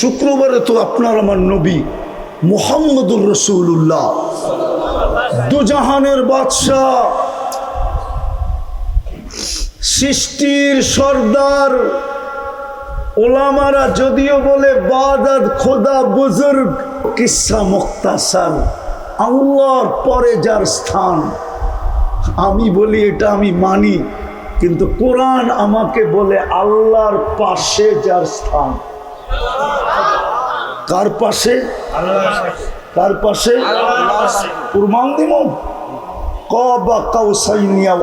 শুক্রবারে তো আপনার আমার নবী মোহাম্মদুর রসুল্লাহ দুজাহানের বাদশাহ, সৃষ্টির সর্দার, ওলামারা যদিও বলে বাদাত খোদা বুজুর্গ, কিসা মুক্তাসার, আল্লাহর পরে যার স্থান। আমি বলি এটা আমি মানি, কিন্তু কোরআন আমাকে বলে আল্লাহর পাশে যার স্থান। কার পাশে? কার পাশে?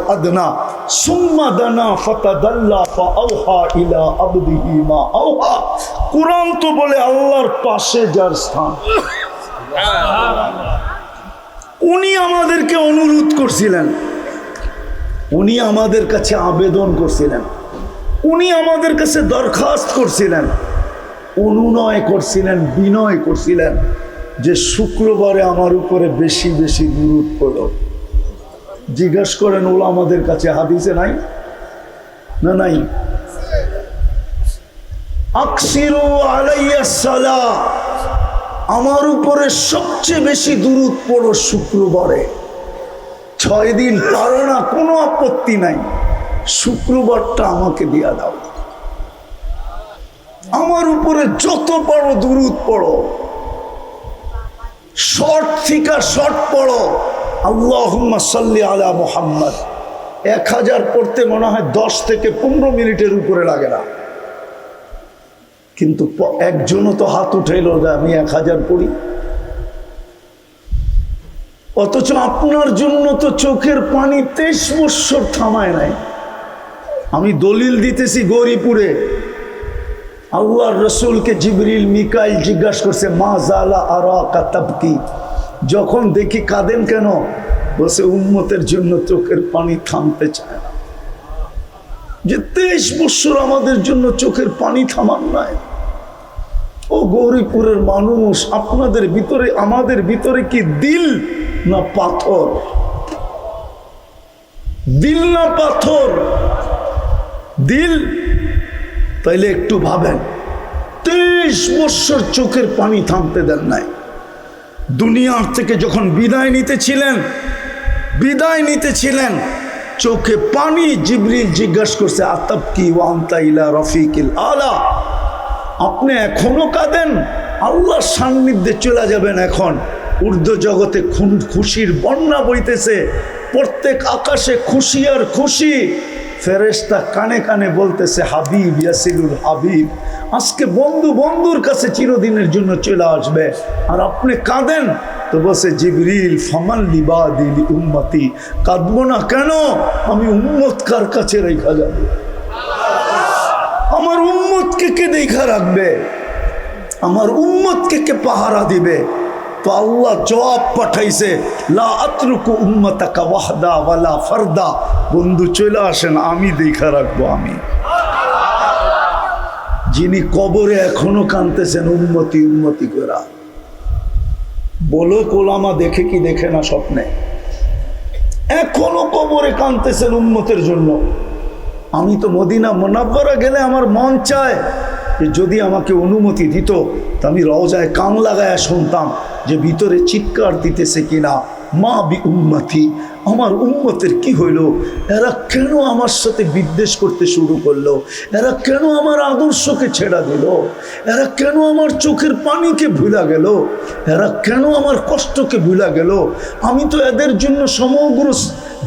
আদনা ইলা মা বলে আল্লাহর পাশে যার উনি আমাদেরকে অনুরোধ করছিলেন। উনি আমাদের কাছে আবেদন করছিলেন। উনি আমাদের কাছে দরখাস্ত করছিলেন। অনুনয় করছিলেন, বিনয় করছিলেন যে শুক্রবারে আমার উপরে বেশি বেশি দূরত পড়ো। জিজ্ঞেস করেন, ওলা আমাদের কাছে হাদিসে নাই? না, নাই। আমার উপরে সবচেয়ে বেশি দূরত পড়ো শুক্রবারে। ছয় দিন পারো না, কোনো আপত্তি নাই। শুক্রবারটা আমাকে দিয়া দাও। আমার উপরে যত পারো দূরত পড়ো, শর্ট থেকে শর্ট পড়ো, আল্লাহুম্মা সাল্লি আলা মোহাম্মদ। এক হাজার পড়তে মনে হয় দশ থেকে পনেরো মিনিটের উপরে লাগে না। কিন্তু একজনও তো হাত উঠাইল যে আমি এক হাজার পড়ি। অথচ আপনার জন্য তো চোখের পানি তেইশ বৎসর থামায় নাই। আমি দলিল দিতেছি গৌরীপুরে। আল্লাহর রসুলকে জিবরিল, মিকাইল জিজ্ঞাসা করছে, মা জালা আর কাতাবকি যখন দেখি কাঁদেন কেন? বসে উন্মতের জন্য চোখের পানি থামতে চায় না। যে তেইশ বৎসর আমাদের জন্য চোখের পানি থামান নাই। ও গৌরীপুরের মানুষ, আপনাদের ভিতরে, আমাদের ভিতরে কি দিল না পাথর? দিল না পাথর? দিল তাইলে একটু ভাবেন তেইশ বৎসর চোখের পানি থামতে দেন নাই। দুনিয়ার থেকে যখন বিদায় নিতেছিলেন বিদায় নিতেছিলেন চোখে পানি জিবরিল জিজ্ঞাসা করছে, আতাব কি ওয়ান্তা ইলা রফিকিল আলা? আপনি এখনও কাঁদেন? আল্লাহর সান্নিধ্যে চলে যাবেন এখন। ঊর্ধ্ব জগতে খুশির বন্যা বইতেছে। প্রত্যেক আকাশে খুশি আর খুশি। ফেরেশতা কানে কানে বলতেছে, হাবিব ইয়াসিলুল হাবিব, আজকে বন্ধু বন্ধুর কাছে চিরদিনের জন্য চলে আসবে আর আপনি কাঁদেন। তো বসে জিবরিল ফমান লিবাদিল উম্মতি, কাঁদবো না কেন? আমি উম্মত কার কাছে রেখা যাব? আমার উম্মতকে কে দেখা রাখবে? আমার উম্মতকে কে পাহারা দিবে? তো আল্লাহ জবাব পাঠাইছে ফারদা বন্ধু চলে আসেন আমি দেখা রাখব আমি যিনি কবরে এখনও কানতেছেন উন্মতি উন্মতি করা বলো কোলামা দেখে কি দেখে না স্বপ্নে এখনও কবরে কানতেছেন উন্মতের জন্য আমি তো মদিনা মোনাব্বরা গেলে আমার মন চায় যে যদি আমাকে অনুমতি দিত তা আমি রওজায় কান লাগায় শুনতাম যে ভিতরে চিৎকার দিতেছে কিনা। মা বি উম্মতি, আমার উম্মতের কি হইল? এরা কেন আমার সাথে বিদ্বেষ করতে শুরু করল? এরা কেন আমার আদর্শকে ছেড়া দিল? এরা কেন আমার চোখের পানিকে ভুলা গেল? এরা কেন আমার কষ্টকে ভুলা গেল? আমি তো এদের জন্য সমগ্র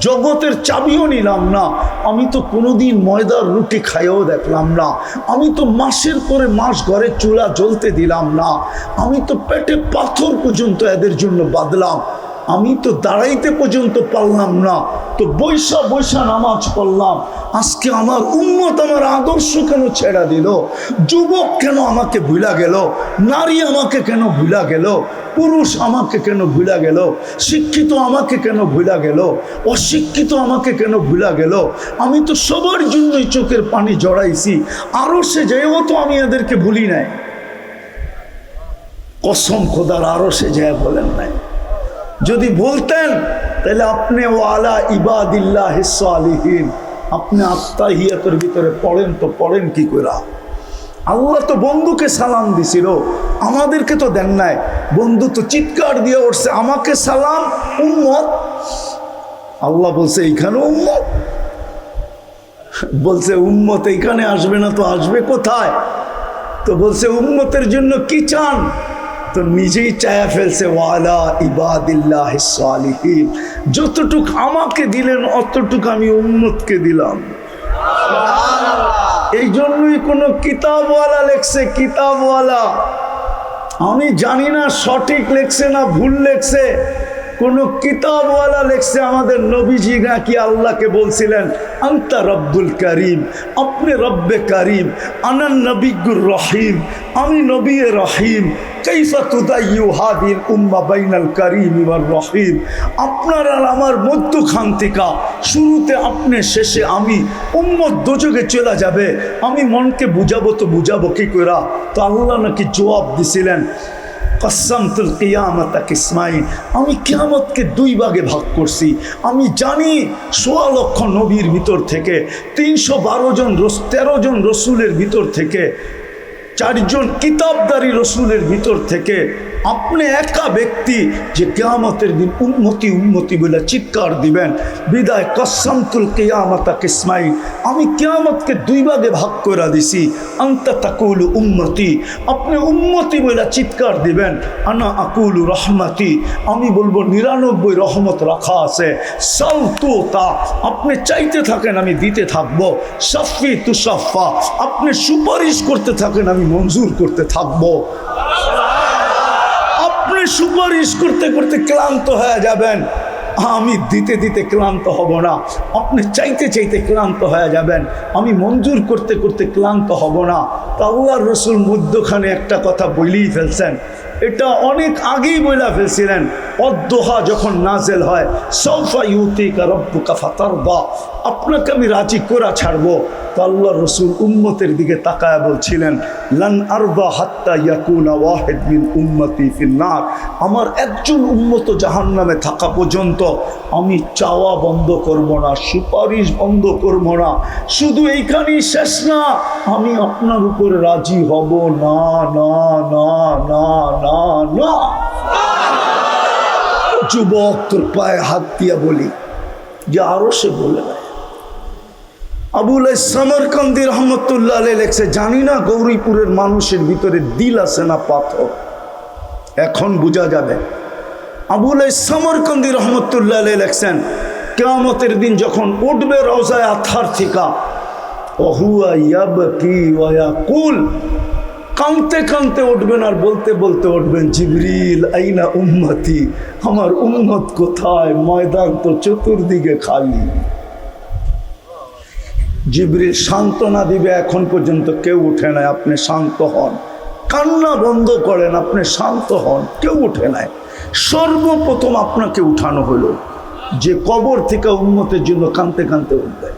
জগতের চাবিও নিলাম না। আমি তো কোনোদিন ময়দার রুটি খাইও দেখলাম না। আমি তো মাসের পরে মাস ঘরে চুলা জ্বলতে দিলাম না। আমি তো পেটে পাথর পর্যন্ত এদের জন্য বাদলাম আমি তো দাঁড়াইতে পর্যন্ত পারলাম না। তো বৈশা বৈশা নামাজ পড়লাম। আজকে আমার উন্মত আমার আদর্শ কেন ছেড়া দিল? যুবক কেন আমাকে ভুলা গেল? নারী আমাকে কেন ভুলা গেল? পুরুষ আমাকে কেন ভুলা গেল? শিক্ষিত আমাকে কেন ভুলা গেল? অশিক্ষিত আমাকে কেন ভুলা গেল? আমি তো সবার জন্যই চোখের পানি জড়াইছি। আরও সে যেও তো আমি এদেরকে ভুলি নাই। কসম খোদার আরও সে যায় বলেন নাই। যদি বলতেন, তাহলে আপনি ও আলা ইবাদিল্লাহ আলিহীন আপনি আত্মাহিয়াতের ভিতরে পড়েন তো পড়েন কি করে আল্লাহ তো বন্ধুকে সালাম দিছিল, আমাদেরকে তো দেন নাই। বন্ধু তো চিৎকার দিয়ে উঠছে, আমাকে সালাম, উম্মত। আল্লাহ বলছে, এইখানে উম্মত? বলছে, উম্মত এইখানে আসবে না তো আসবে কোথায়? তো বলছে, উম্মতের জন্য কি চান? তো নিজেই চায়া ফেলছে ওয়ালা ইবাদিল্লাহ সালিহিন। যতটুক আমাকে দিলেন অতটুক আমি উম্মতকে দিলাম। এই জন্যই কোনো কিতাবওয়ালা লেখছে কিতাবওয়ালা। আমি জানি না সঠিক লেখছে না ভুল লেখছে। কোন কিতাবওয়ালা লেখছে আমাদের নবীজি নাকি আল্লাহকে বলছিলেন? আন্তা রব্বুল করিম, আপনি রব্বে করিম আনান নবিগুর রহিম, আমি নবী রহিম। আপনার আর আমার শুরুতে আপনি শেষে আমি চলে যাবে। আমি মনকে বুঝাবো তো বুঝাবো কি করা তো আল্লাহ নাকি জবাব দিছিলেন আমি কিয়ামতকে দুই ভাগে ভাগ করছি। আমি জানি সোয়া লক্ষ নবীর ভিতর থেকে তিনশো বারো জন তেরো জন রসুলের ভিতর থেকে, চারজন কিতাবদারি রসুলের ভিতর থেকে আপনি একা ব্যক্তি যে কেয়ামতের দিন উন্মতি উন্মতি বলে চিৎকার দিবেন, বিদায় কসামতুল কেয়ামতা কিসমাইন। আমি কেয়ামতকে দুই ভাগে ভাগ করে দিছি। আন্তা তাকুল উন্মতি আপনি উন্মতি বলে চিৎকার দিবেন, আনা আকুল রহমতি। আমি বলব নিরানব্বই রহমত রাখা আছে। সাউতু তা। আপনি চাইতে থাকেন আমি দিতে থাকব। সাফি তুসাফা। আপনি সুপারিশ করতে থাকেন আমি মঞ্জুর করতে থাকব। সুপারিশ করতে করতে ক্লান্ত হয়ে যাবেন। আমি দিতে দিতে ক্লান্ত হব না। আপনি চাইতে চাইতে ক্লান্ত হয়ে যাবেন। আমি মঞ্জুর করতে করতে ক্লান্ত হব না। তা আল্লাহর রসুল মধ্যখানে একটা কথা বলেই ফেলছেন। এটা অনেক আগেই বইলা ফেলছিলেন। অদ্দোহা যখন নাজেল হয় সৌফা ইউতিকা রব্বুকা আপনাকে আমি রাজি করা ছাড়বো। তো আল্লাহ রসুল উম্মতের দিকে তাকায় বলছিলেন, লান আরবা হাত্তা ইয়াকুনা ওয়াহেদ মিন উম্মতি ফিন্নার। আমার একজন উম্মত জাহান নামে থাকা পর্যন্ত আমি চাওয়া বন্ধ করব না, সুপারিশ বন্ধ করব না। শুধু এইখানেই শেষ না, আমি আপনার উপরে রাজি হব। না না না না না না। যুবক, তোর পায়ে হাত দিয়া বলি, যে আরও সে বলে নাই। আবুল সামরকান্দি রহমতুল্লাহ লেখছে, জানি না গৌরীপুরের মানুষের ভিতরে দিল আছে না পাথর। এখন বোঝা যাবে। আবুল সামরকান্দি রহমতুল্লাহ আলাই লেখছেন, কেয়ামতের দিন যখন উঠবে রওজায় আথার থিকা অহুয়া ইয়াব কি কুল কাঁদতে কাঁদতে উঠবেন আর বলতে বলতে উঠবেন, জিবরিল, আইনা উম্মতি? আমার উম্মত কোথায়? ময়দান তো চতুর্দিকে খালি। জিবরিল সান্ত্বনা দিবে, এখন পর্যন্ত কেউ উঠে নাই, আপনি শান্ত হন। কান্না বন্ধ করেন, আপনি শান্ত হন, কেউ উঠে নাই। সর্বপ্রথম আপনাকে উঠানো হলো, যে কবর থেকে উন্মতের জন্য কানতে কানতে উঠবে।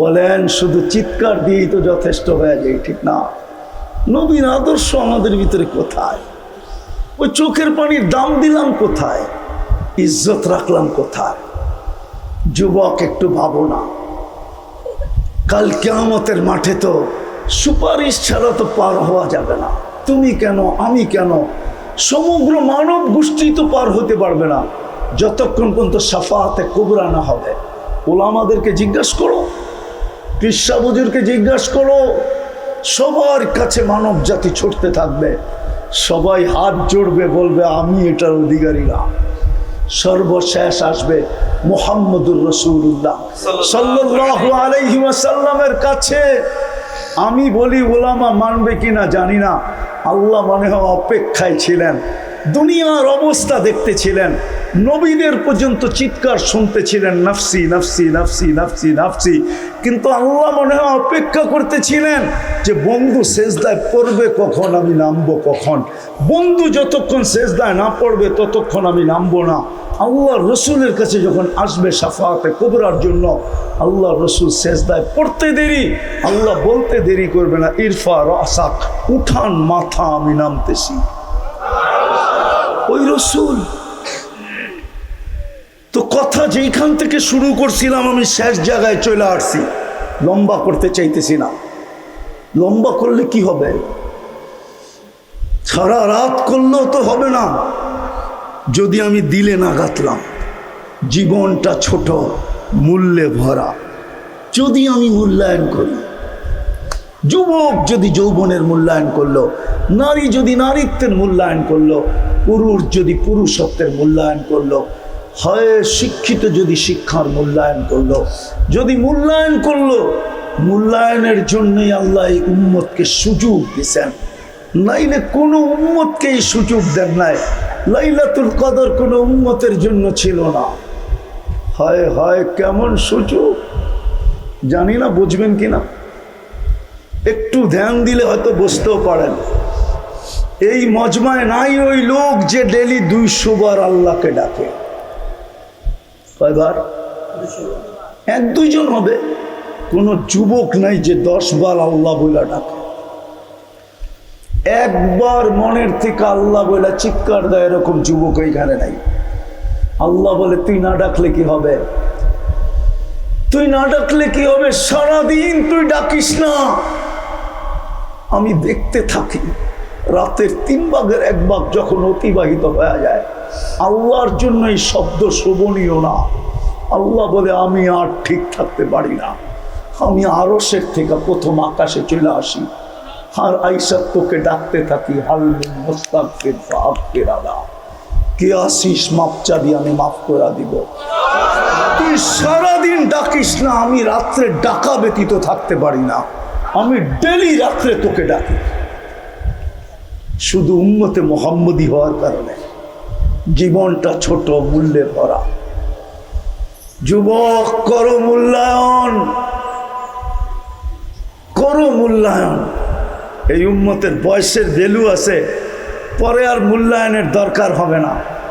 বলেন, শুধু চিৎকার দিয়েই তো যথেষ্ট হয়ে যায়, ঠিক না? নবীন আদর্শ আমাদের ভিতরে কোথায়? ওই চোখের পানির দাম দিলাম কোথায়? ইজ্জত রাখলাম কোথায়? যুবক, একটু ভাবো না। কাল কেয়ামতের মাঠে তো সুপারিশ ছাড়া তো পার হওয়া যাবে না। তুমি কেন, আমি কেন? সমগ্র মানব গোষ্ঠী তো পার হতে পারবে না। যতক্ষণ পর্যন্ত সাফাতে কুবরা না হবে। ওলামাদেরকে জিজ্ঞাসা করো। কৃষ্ণাবুজুরকে জিজ্ঞাসা করো। সবার কাছে মানব জাতি ছুটতে থাকবে। সবাই হাত জোড়বে বলবে আমি এটার অধিকারী না। সর্বশেষ আসবে মোহাম্মদুর রসুল্লাহ সাল্লাহ আলাইহি ওয়াসাল্লামের কাছে। আমি বলি ওলামা মানবে কিনা জানি না। আল্লাহ মনে হয় অপেক্ষায় ছিলেন। দুনিয়ার অবস্থা দেখতেছিলেন। নবীদের পর্যন্ত চিৎকার শুনতেছিলেন নাফসি নাফসি নাফসি নাফসি নাফসি। কিন্তু আল্লাহ মনে হয় অপেক্ষা করতেছিলেন। যে বন্ধু শেষদায় পড়বে কখন আমি নামবো কখন? বন্ধু যতক্ষণ শেষদায় না পড়বে ততক্ষণ আমি নামবো না। আল্লাহ রসুলের কাছে যখন আসবে সাফাতে কবরার জন্য, আল্লাহ রসুল শেষদায় পড়তে দেরি, আল্লাহ বলতে দেরি করবে না, ইরফা রাসাক, উঠান মাথা আমি নামতেছি। ওই রসুল। তো কথা যেইখান থেকে শুরু করছিলাম আমি শেষ জায়গায় চলে আসছি। লম্বা করতে চাইতেছি না। লম্বা করলে কি হবে? সারা রাত করলেও তো হবে না। যদি আমি দিলে না গাতলাম, জীবনটা ছোট, মূল্যে ভরা। যদি আমি মূল্যায়ন করি, যুবক যদি যৌবনের মূল্যায়ন করল, নারী যদি নারীত্বের মূল্যায়ন করল, পুরুষ যদি পুরুষত্বের মূল্যায়ন করল, হয় শিক্ষিত যদি শিক্ষার মূল্যায়ন করল, যদি মূল্যায়ন করল মূল্যায়নের জন্যই আল্লাহ এই উম্মতকে সুযোগ দিছেন নাইলে কোনো উম্মতকে এই সুযোগ দেন নাই। লাইলাতুল কদর কোনো উম্মতের জন্য ছিল না। হয় হয়, কেমন সুযোগ। জানি না, বুঝবেন কিনা? একটু ধ্যান দিলে হয়তো বুঝতেও পারেন। এই মজমায় নাই ওই লোক যে ডেলি দুইশো বার আল্লাহকে ডাকে। কয়বার? এক দুইজন হবে। কোনো যুবক নাই যে দশ বার আল্লাহ বইলা ডাকে। একবার মনের থেকে আল্লাহ বইলা চিৎকার দেয় এরকম যুবক এইখানে নাই। আল্লাহ বলে, তুই না ডাকলে কি হবে? তুই না ডাকলে কি হবে? সারাদিন তুই ডাকিস না। আমি দেখতে থাকি, রাতের তিন ভাগের এক ভাগ যখন অতিবাহিত হয়ে যায়, আল্লাহর জন্য এই শব্দ শোভনীয় না। আল্লাহ বলে, আমি আর ঠিক থাকতে পারি না। আমি আরসের থেকে প্রথম আকাশে চলে আসি। আর আইসার তোকে ডাকতে থাকি রাদা কে আসিস, মাপ চাবি, আমি মাফ করে দিব। তুই সারাদিন ডাকিস না, আমি রাত্রে ডাকা ব্যতীত থাকতে পারি না। আমি ডেলি রাত্রে তোকে ডাকি। শুধু উন্মতে মোহাম্মদী হওয়ার কারণে। জীবনটা ছোট, মূল্যে ভরা। যুবক, করো মূল্যায়ন। করো মূল্যায়ন। এই উম্মতের বয়সের ভ্যালু আছে পরে আর মূল্যায়নের দরকার হবে না।